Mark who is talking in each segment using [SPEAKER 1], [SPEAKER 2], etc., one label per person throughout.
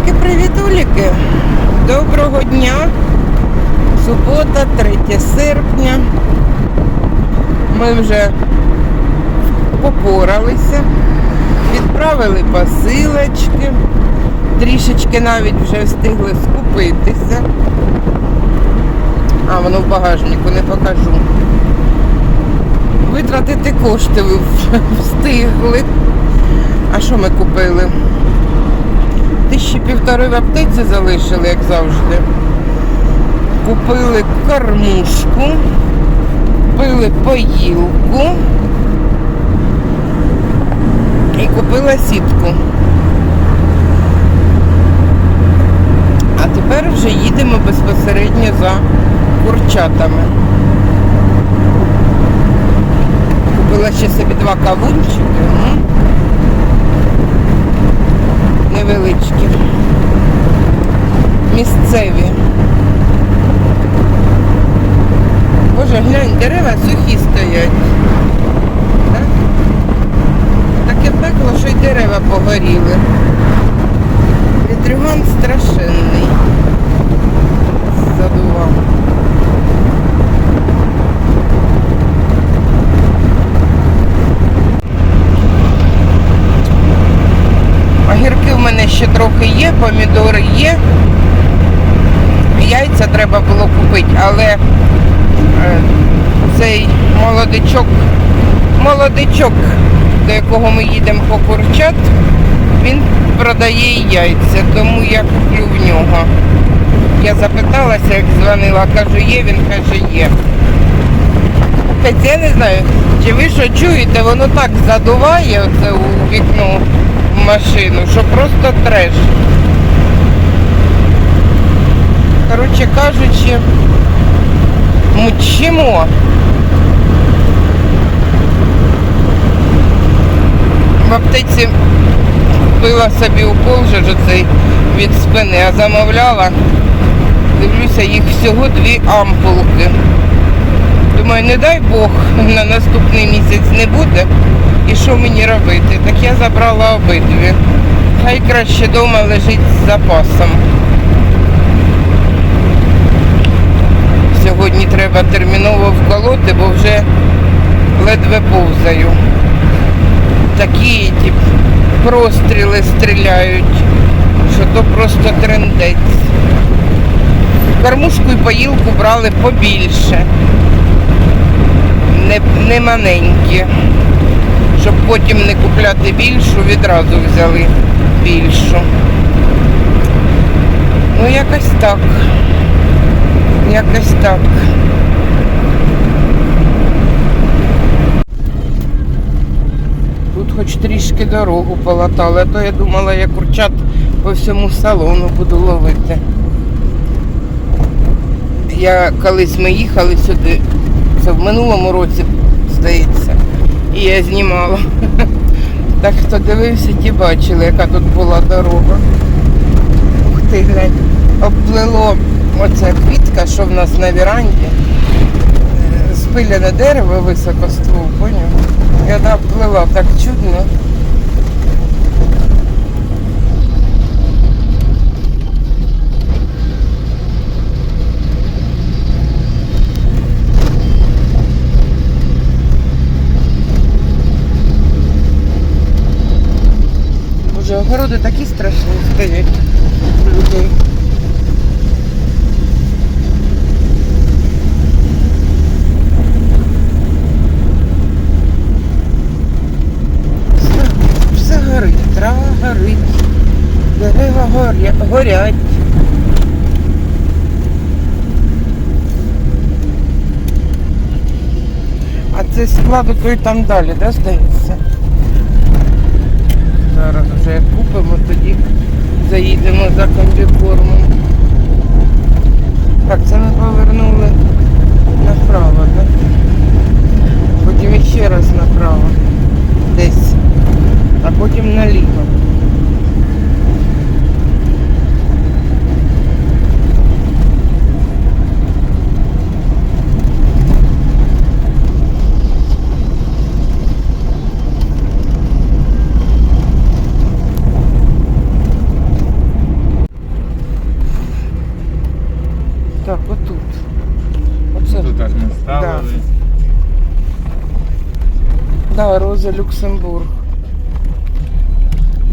[SPEAKER 1] Привітуліки-привітуліки! Доброго дня! Субота, 3 серпня. Ми вже попоралися, відправили посилочки, трішечки навіть вже встигли скупитися. А, воно в багажнику не покажу. Витратити кошти встигли. А що ми купили? Тисячі півтори в аптеці залишили, як завжди. Купили кормушку, купили поїлку і купила сітку. А тепер вже їдемо безпосередньо за курчатами. Купила ще собі два кавунчики. м. Невеличкі. Місцеві. Боже, глянь, дерева сухі стоять. Так? Таке пекло, що й дерева погоріли. Вітрюган страшенний. Задував. Огірки в мене ще трохи є, помідори є. Яйця треба було купити, але е, цей молодичок, молодичок, до якого ми їдемо по курчат, він продає яйця, тому я куплю в нього. Я запиталася, як дзвонила, кажу, є, він каже, є. Капець, я не знаю, чи ви що чуєте, воно так задуває оце у вікно машину, що просто треш. Коротше кажучи, мучимо. В аптеці купила собі укол же ж цей від спини, а замовляла. Дивлюся, їх всього дві ампулки. Думаю, не дай Бог, на наступний місяць не буде. І що мені робити? Так я забрала обидві. Хай краще вдома лежить з запасом. Сьогодні треба терміново вколоти, бо вже ледве повзаю. Такі ті простріли стріляють, що то просто трендець. Кормушку і поїлку брали побільше. Не, не маленькі. Щоб потім не купляти більшу, відразу взяли більшу. Ну якось так. Якось так. Тут хоч трішки дорогу полатали, а то я думала, я курчат по всьому салону буду ловити. Я колись ми їхали сюди, це в минулому році, здається, і я знімала. Так хто дивився, ті бачили, яка тут була дорога. Ух ти, глянь, обплило оця квітка, що в нас на віранді. Е, Спиляне дерево високо ствол, поняв? Вона обплила так чудно. Огороди такі страшні стоять людей. Все, все горить, трава горить, дерева горя, горять. А це складу той там далі, да, здається? Зараз вже купимо, тоді заїдемо за комбікормом. Так, це ми повернули направо, так? Потім ще раз направо. Десь. А потім наліво. Да, Роза Люксембург.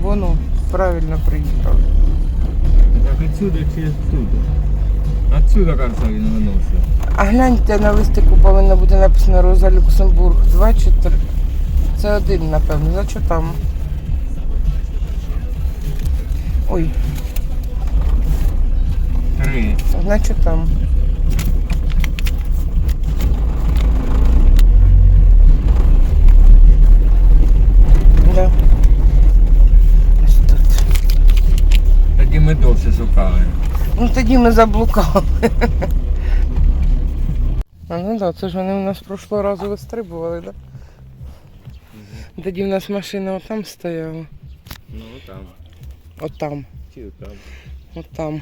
[SPEAKER 1] Воно, правильно приїхали.
[SPEAKER 2] Так отсюда чи оттуда? Отсюда, кажется, він виносив.
[SPEAKER 1] А гляньте на листику повинно бути написано Роза Люксембург. Два чи три. Це один, напевно. За що там? Ой,
[SPEAKER 2] Три.
[SPEAKER 1] значить там. Да. Ось тут.
[SPEAKER 2] Тоді ми довше шукали.
[SPEAKER 1] Ну тоді ми заблукали. А ну так, це ж вони у нас прошлого разу вистрибували, так? Да? Тоді в нас машина отам стояла.
[SPEAKER 2] Ну там.
[SPEAKER 1] Отам.
[SPEAKER 2] Чи там.
[SPEAKER 1] Отам.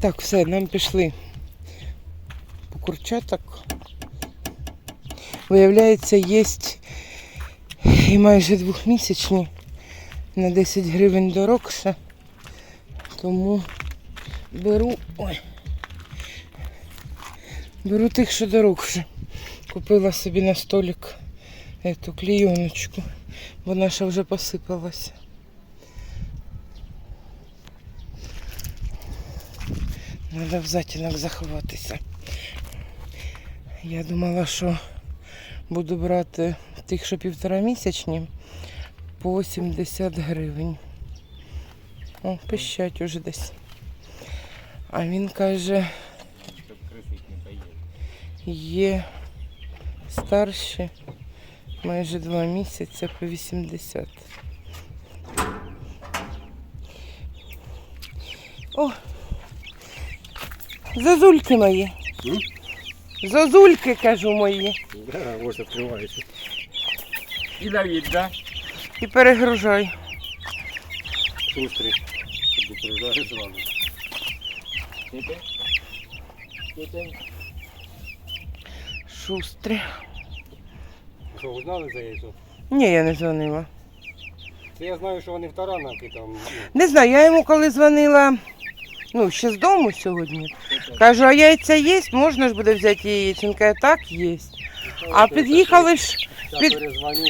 [SPEAKER 1] Так, все, нам пішли по курчаток. Виявляється, є і майже двохмісячні на 10 гривень дорогше. Тому беру. Ой. Беру тих, що дорогше. Купила собі на столик эту клейоночку. Вона ще вже посипалася. Треба в затінок заховатися. Я думала, що буду брати тих, що півтора місячні по 70 гривень. О, пищать уже десь. А він каже, є старші майже два місяці по 80. О! Зазульки мої.
[SPEAKER 3] М?
[SPEAKER 1] Зозульки, кажу мої.
[SPEAKER 3] Да, ось відкривається.
[SPEAKER 2] І Давід, да?
[SPEAKER 1] І перегружай.
[SPEAKER 3] Шустрий. Зразу.
[SPEAKER 2] Іде? Іде?
[SPEAKER 1] Шустрі.
[SPEAKER 3] Що, ви знали за яйцо?
[SPEAKER 1] Ні, я не дзвонила.
[SPEAKER 3] Це я знаю, що вони в таранах там. ну,
[SPEAKER 1] Не знаю, я йому коли дзвонила, ну, ще з дому сьогодні. Кажу, а яйця є, можна ж буде взяти яєць. Він каже, так, є. А під'їхали ж, під-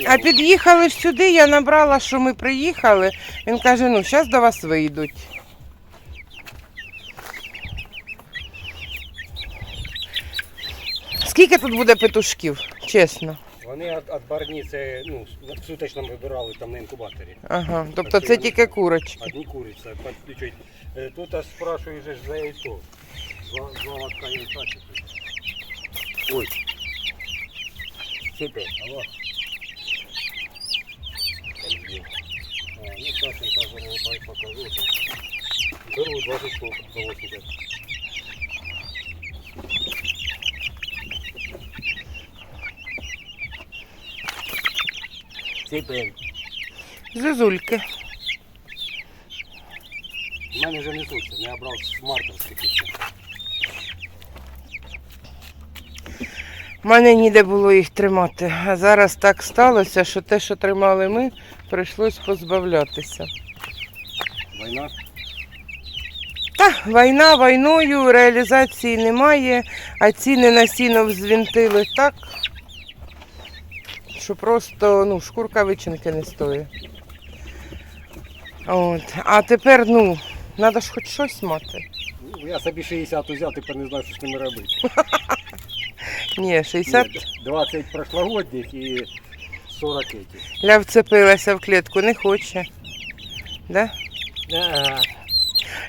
[SPEAKER 1] а під'їхали ж сюди, я набрала, що ми приїхали. Він каже, ну, зараз до вас вийдуть. Скільки тут буде петушків, чесно?
[SPEAKER 3] Вони від, від барні це ну, суточно вибирали там на інкубаторі.
[SPEAKER 1] Ага, тобто це тільки курочки.
[SPEAKER 3] Одні куриці підключать. Е, Тут а спрашуєш же ж за яйцо. Два, два лотка яйця. Ой. Супер. Алло. А, ну сейчас я зараз покажу. Беру 20 штук за 80.
[SPEAKER 2] Сипин.
[SPEAKER 1] Зозульки.
[SPEAKER 3] У мене вже несуться, не обрав смартерські пісні.
[SPEAKER 1] У мене ніде було їх тримати. А зараз так сталося, що те, що тримали ми, прийшлось позбавлятися.
[SPEAKER 3] Війна.
[SPEAKER 1] Та, війна війною, реалізації немає, а ціни на сіно взвінтили так, що просто ну, шкурка вичинки не стоїть. От. А тепер, ну, треба ж хоч щось мати.
[SPEAKER 3] Ну, Я собі 60 взяв, тепер не знаю, що з ними робити.
[SPEAKER 1] Ні, 60
[SPEAKER 3] 20 прошлогодніх і 40 этих.
[SPEAKER 1] ля вцепилася в клітку, не хоче. Да?
[SPEAKER 3] Да.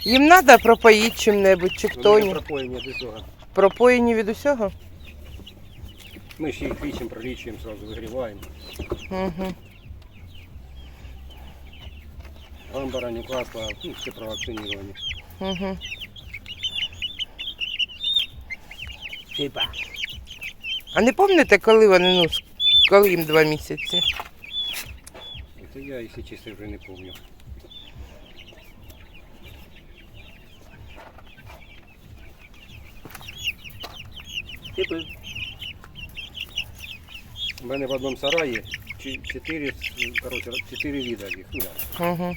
[SPEAKER 1] Їм треба пропоїти чим-небудь, чи хто ні.
[SPEAKER 3] пропоєння до цього.
[SPEAKER 1] Пропоїні від усього?
[SPEAKER 3] Ми ще їх лічимо, пролічуємо, сразу вигріваємо.
[SPEAKER 1] Угу.
[SPEAKER 3] Амбара, Ньюкасла, ну, все провакциновані.
[SPEAKER 1] Угу.
[SPEAKER 2] Сипа.
[SPEAKER 1] А не пам'ятаєте, коли вони, ну, коли їм два місяці?
[SPEAKER 3] Це я, якщо чесно, вже не пам'ятаю.
[SPEAKER 2] Сипин.
[SPEAKER 3] У мене в одному сараї 4, коротше, 4 віда їх. Ну,
[SPEAKER 1] Угу.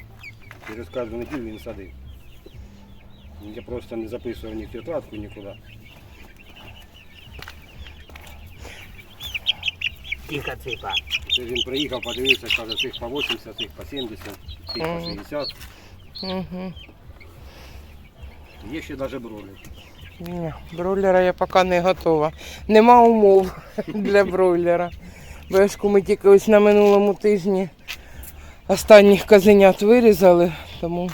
[SPEAKER 3] через кожну неділю він садив. Я просто не записував ні в тетрадку, нікуди.
[SPEAKER 4] Тільки ципа.
[SPEAKER 3] Це він приїхав, подивився, каже, цих по 80, цих по 70, цих по 60.
[SPEAKER 1] Угу.
[SPEAKER 3] Є ще навіть бролер.
[SPEAKER 1] Ні, бройлера я поки не готова. Нема умов для бройлера. Бешку ми тільки ось на минулому тижні останніх казенят вирізали, тому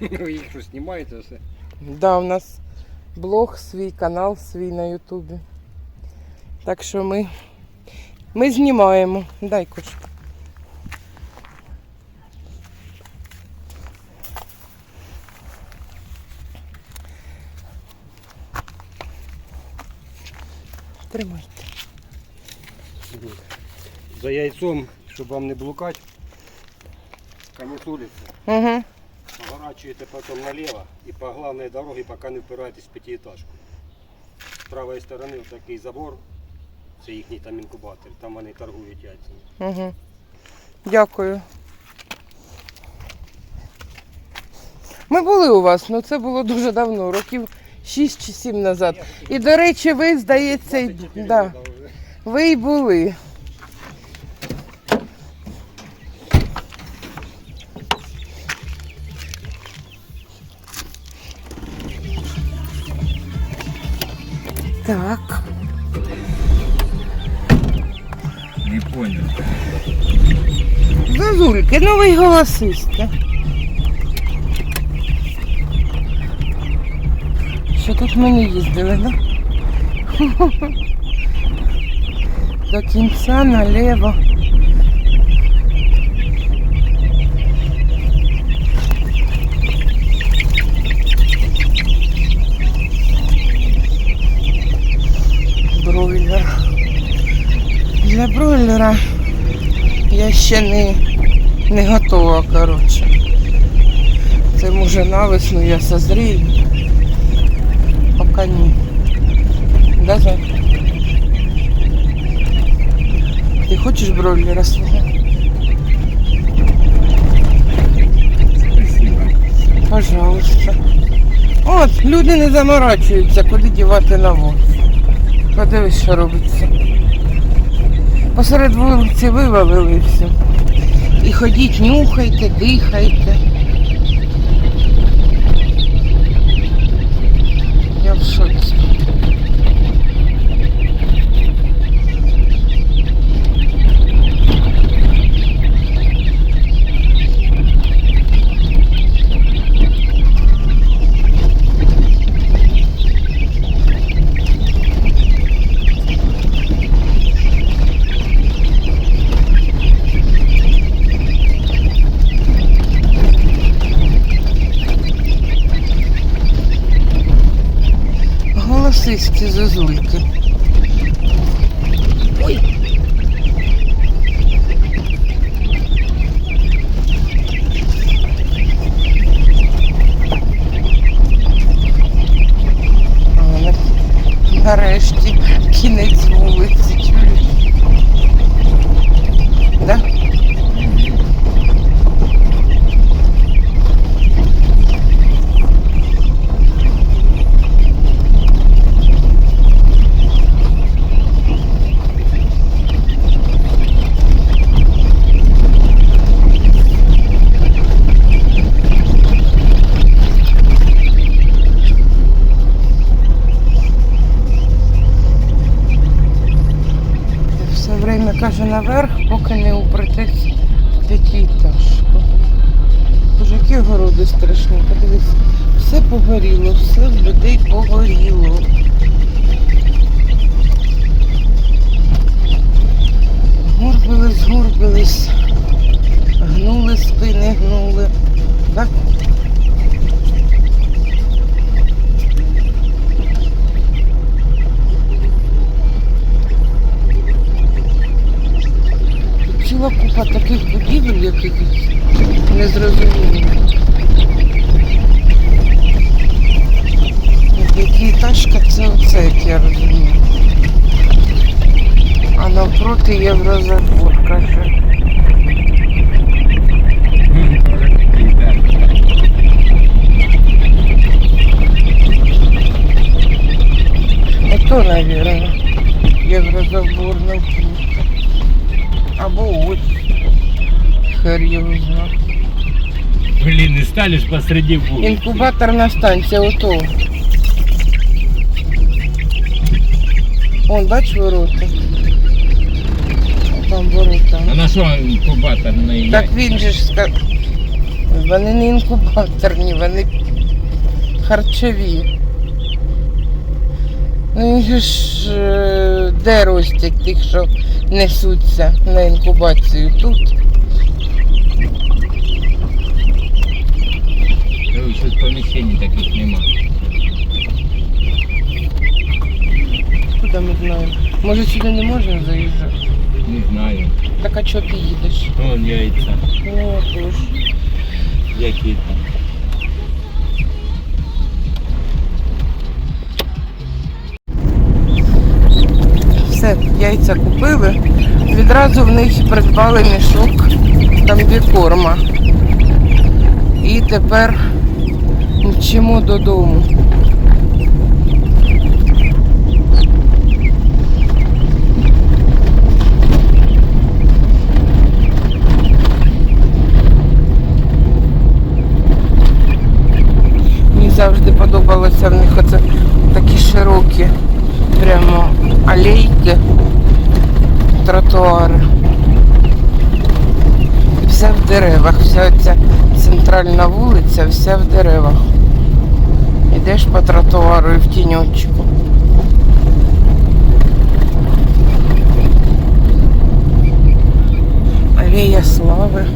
[SPEAKER 3] Ви їх щось знімаєте все.
[SPEAKER 1] да, у нас блог, свій канал свій на Ютубі. Так що ми, ми знімаємо. Дай кош. Тримайте.
[SPEAKER 3] За яйцом, щоб вам не блукати, вулиці.
[SPEAKER 1] Угу.
[SPEAKER 3] Поворачиваете потом налево и по главной дороге, пока не впираетесь в пятиэтажку. З правої сторони вот такий забор, це їхній там інкубатор, там вони торгують яйцями.
[SPEAKER 1] Угу. Дякую. Ми були у вас, але це було дуже давно, років 6 чи 7 назад. І, до речі, ви, здається, й- да, ви й були. Зазульки, новий голосистка. Що тут ми не їздили, да? До кінця наліво. Бройлер. Для бройлера я ще не, не готова, коротше. Це може навесну я созрію. Поки ні. Да, Зай? Ти хочеш бройлера свого? Пожалуйста. От, люди не заморачуються, куди дівати навоз. Подивись, що робиться. Посеред вулиці вивалили і все. І ходіть, нюхайте, дихайте. this is время каже купа таких будівель якихось незрозумілих. От П'ятиэтажка це оце, як я розумію. А навпроти єврозабор, каже. Это, наверное. єврозаборна вкрутка. Або ось.
[SPEAKER 2] Блин, и стали ж посреди вулиці.
[SPEAKER 1] Інкубаторна станція ото. Вон, бач ворота. Там ворота.
[SPEAKER 2] А на що інкубатор на
[SPEAKER 1] Так він же ж сказав. Вони не інкубаторні, вони харчові. Ну він ж е, де ростять тих, що несуться на інкубацію тут.
[SPEAKER 2] Тут поміщень таких нема.
[SPEAKER 1] Куди ми знаємо? Може сюди не можна заїжджати?
[SPEAKER 2] Не знаю.
[SPEAKER 1] Так а чого ти їдеш?
[SPEAKER 2] Вон яйця.
[SPEAKER 1] Ну тож.
[SPEAKER 2] Які там.
[SPEAKER 1] Все, яйця купили. Відразу в них придбали мішок там бікорма. І тепер мчимо додому. Мені завжди подобалося в них оце такі широкі прямо алейки, тротуари. Все в деревах, вся ця центральна вулиця, вся в деревах. Йдеш по тротуару і в тіньочку. Алея слави.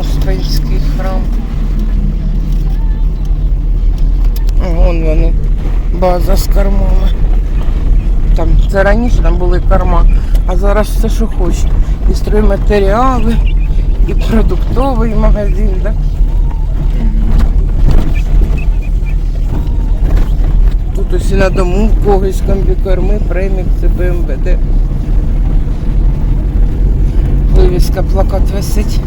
[SPEAKER 1] Успенський храм. О, Вон вони. База з кормами. Там, це раніше там були корма, а зараз все, що хочеш. І стройматеріали, і продуктовий магазин, да? Тут ось і на дому в когось комбікорми, премікси, БМВД. Вивіска, плакат висить.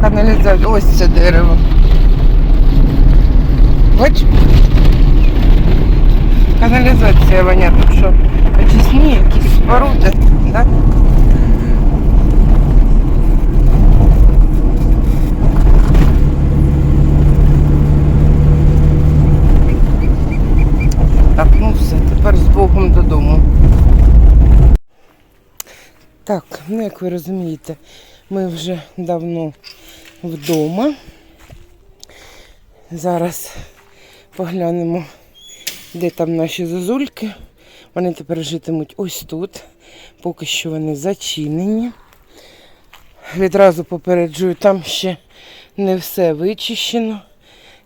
[SPEAKER 1] Каналізація. Ось це дерево. Бач? Каналізація воня тут що? Очисні якісь споруди, да? Так, ну все, тепер з Богом додому. Так, ну як ви розумієте, ми вже давно вдома. Зараз поглянемо, де там наші зозульки. Вони тепер житимуть ось тут. Поки що вони зачинені. Відразу попереджую, там ще не все вичищено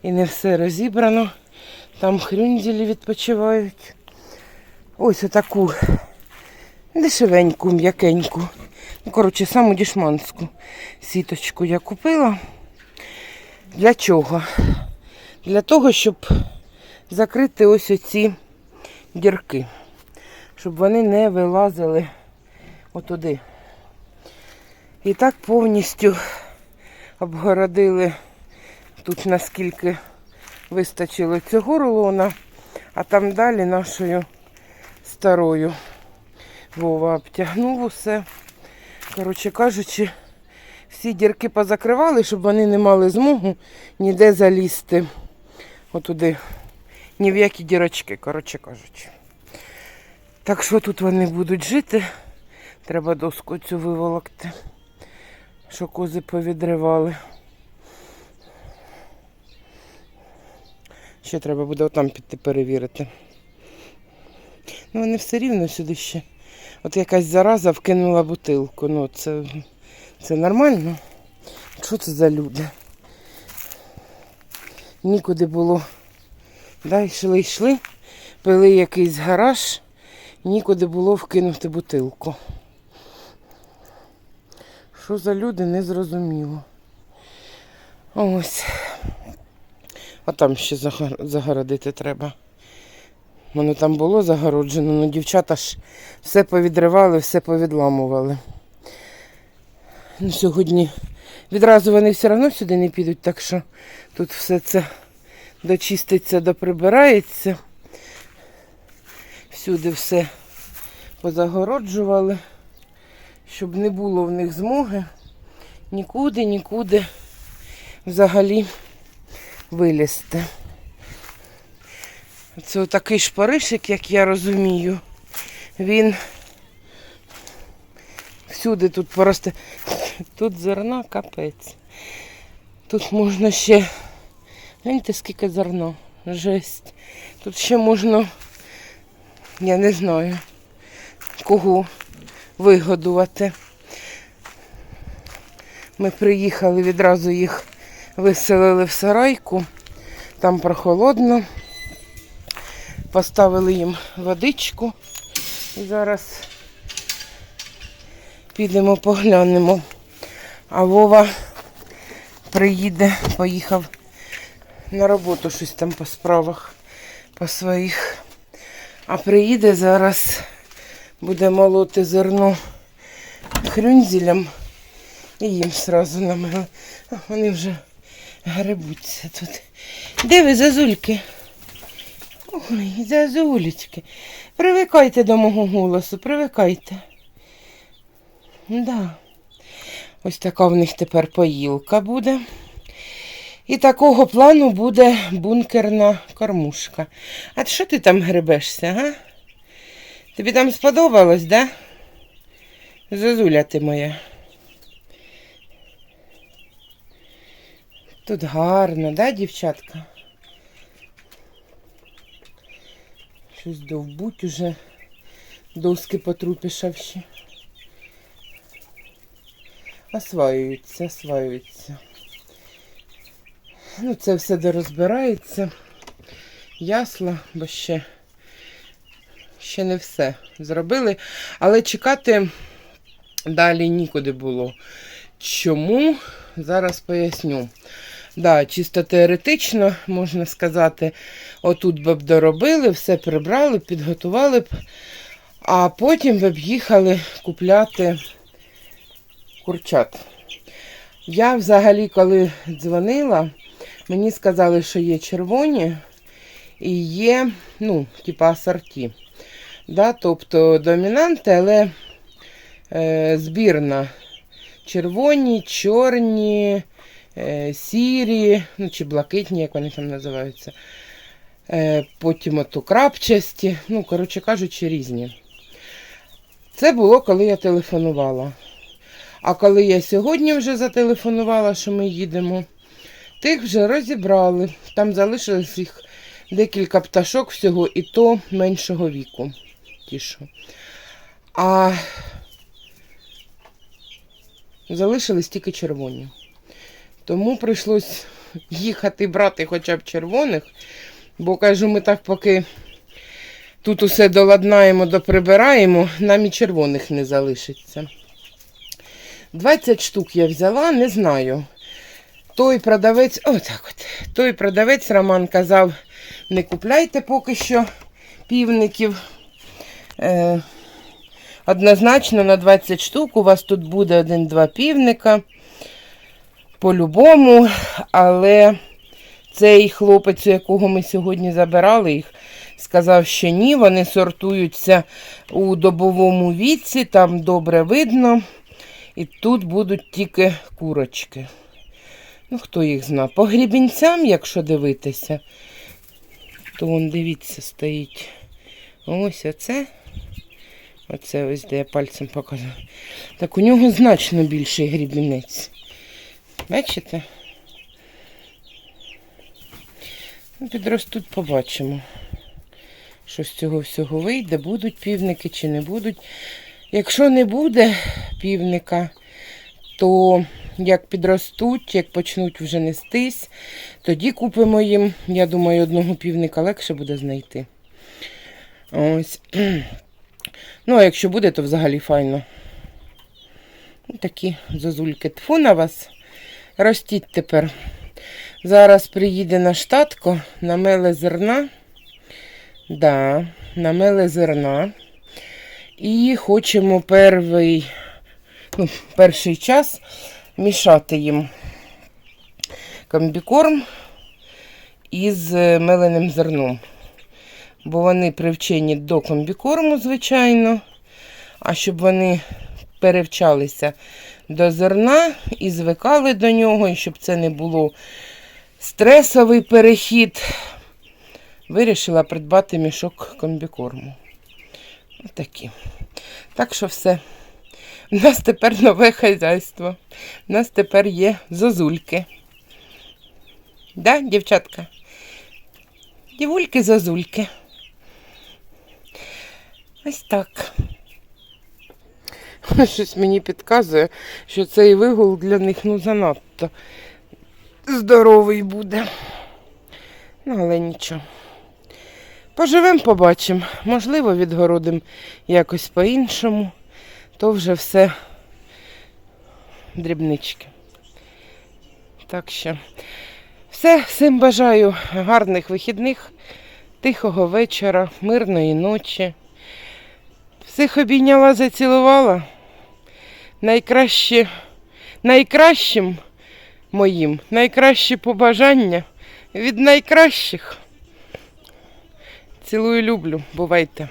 [SPEAKER 1] і не все розібрано. Там хрюнзелі відпочивають. Ось отаку дешевеньку, м'якеньку. Ну, коротше, саму дішманську сіточку я купила. Для чого? Для того, щоб закрити ось оці дірки, щоб вони не вилазили отуди. І так повністю обгородили тут наскільки вистачило цього рулона, а там далі нашою старою Вова обтягнув усе. Коротше кажучи, всі дірки позакривали, щоб вони не мали змогу ніде залізти. Отуди. Ні в які дірочки, коротше кажучи. Так що тут вони будуть жити. Треба доску цю виволокти, що кози повідривали. Ще треба буде отам піти перевірити. Ну, вони все рівно сюди ще. От якась зараза вкинула бутилку. Ну, це, це нормально. Що це за люди? Нікуди було. Да, йшли, йшли, пили якийсь гараж, нікуди було вкинути бутилку. Що за люди, не зрозуміло. Ось. А там ще загородити треба. Воно там було загороджено, але дівчата ж все повідривали, все повідламували. Ну, сьогодні відразу вони все одно сюди не підуть, так що тут все це дочиститься, доприбирається. Всюди все позагороджували, щоб не було в них змоги нікуди, нікуди взагалі вилізти. Це такий шпаришик, як я розумію. Він всюди тут поросте. Тут зерна капець. Тут можна ще. Гляньте, скільки зерна. Жесть. Тут ще можна, я не знаю, кого вигодувати. Ми приїхали, відразу їх виселили в сарайку. Там прохолодно. Поставили їм водичку. І зараз підемо поглянемо. А Вова приїде, поїхав на роботу щось там по справах по своїх. А приїде зараз, буде молоти зерно хрюнзелем і їм сразу намили. Вони вже гребуться тут. Де ви, зазульки? Ой, зазулечки. Привикайте до мого голосу, привикайте. Да. Ось така в них тепер поїлка буде. І такого плану буде бункерна кормушка. А що ти там гребешся, га? Тобі там сподобалось, да? Зазуля ти моя. Тут гарно, да, дівчатка? Щось довбуть уже доски потрупішавші. Осваюються, осваюються. Ну, це все дорозбирається. Ясла, бо ще, ще не все зробили. Але чекати далі нікуди було. Чому? Зараз поясню. Да, чисто теоретично, можна сказати, отут би б доробили, все прибрали, підготували б, а потім би б їхали купляти курчат. Я взагалі, коли дзвонила, мені сказали, що є червоні і є, ну, типа асорті. Да, тобто домінанти, але е, збірна. Червоні, чорні, сірі, ну чи блакитні, як вони там називаються. Е, потім ото крапчасті, ну, коротше кажучи, різні. Це було, коли я телефонувала. А коли я сьогодні вже зателефонувала, що ми їдемо, тих вже розібрали. Там залишилось їх декілька пташок всього, і то меншого віку. Ті. А залишились тільки червоні. Тому прийшлось їхати брати хоча б червоних, бо кажу, ми так поки тут усе доладнаємо, доприбираємо, нам і червоних не залишиться. 20 штук я взяла, не знаю. Той продавець, отак от, той продавець Роман казав, не купляйте поки що півників. Е, однозначно на 20 штук у вас тут буде один-два півника. По-любому, але цей хлопець, у якого ми сьогодні забирали їх, сказав, що ні, вони сортуються у добовому віці, там добре видно. І тут будуть тільки курочки. Ну, хто їх зна. По грібінцям, якщо дивитися, то вон, дивіться, стоїть. Ось оце. Оце ось де я пальцем показую. Так у нього значно більший грібінець. Бачите? Ну, Підростуть, побачимо, що з цього всього вийде, будуть півники чи не будуть. Якщо не буде півника, то як підростуть, як почнуть вже нестись, тоді купимо їм, я думаю, одного півника легше буде знайти. Ось. Ну, а якщо буде, то взагалі файно. Ну, Такі зозульки. Тфу на вас. Ростіть тепер. Зараз приїде наш татко, намеле зерна. Да, намеле зерна. І хочемо перший, ну, перший час мішати їм комбікорм із е, меленим зерном. Бо вони привчені до комбікорму, звичайно. А щоб вони перевчалися до зерна і звикали до нього, і щоб це не було стресовий перехід, вирішила придбати мішок комбікорму. Отакі. Так що все. У нас тепер нове хазяйство. У нас тепер є зозульки. Да, дівчатка? Дівульки-зозульки. Ось так. Щось мені підказує, що цей вигул для них ну занадто здоровий буде. Ну, але нічого. Поживемо, побачимо. Можливо, відгородимо якось по-іншому. То вже все дрібнички. Так що все, всім бажаю гарних вихідних, тихого вечора, мирної ночі. Всіх обійняла, зацілувала. Найкраще, найкращим моїм, найкращі побажання від найкращих. Цілую, люблю. Бувайте.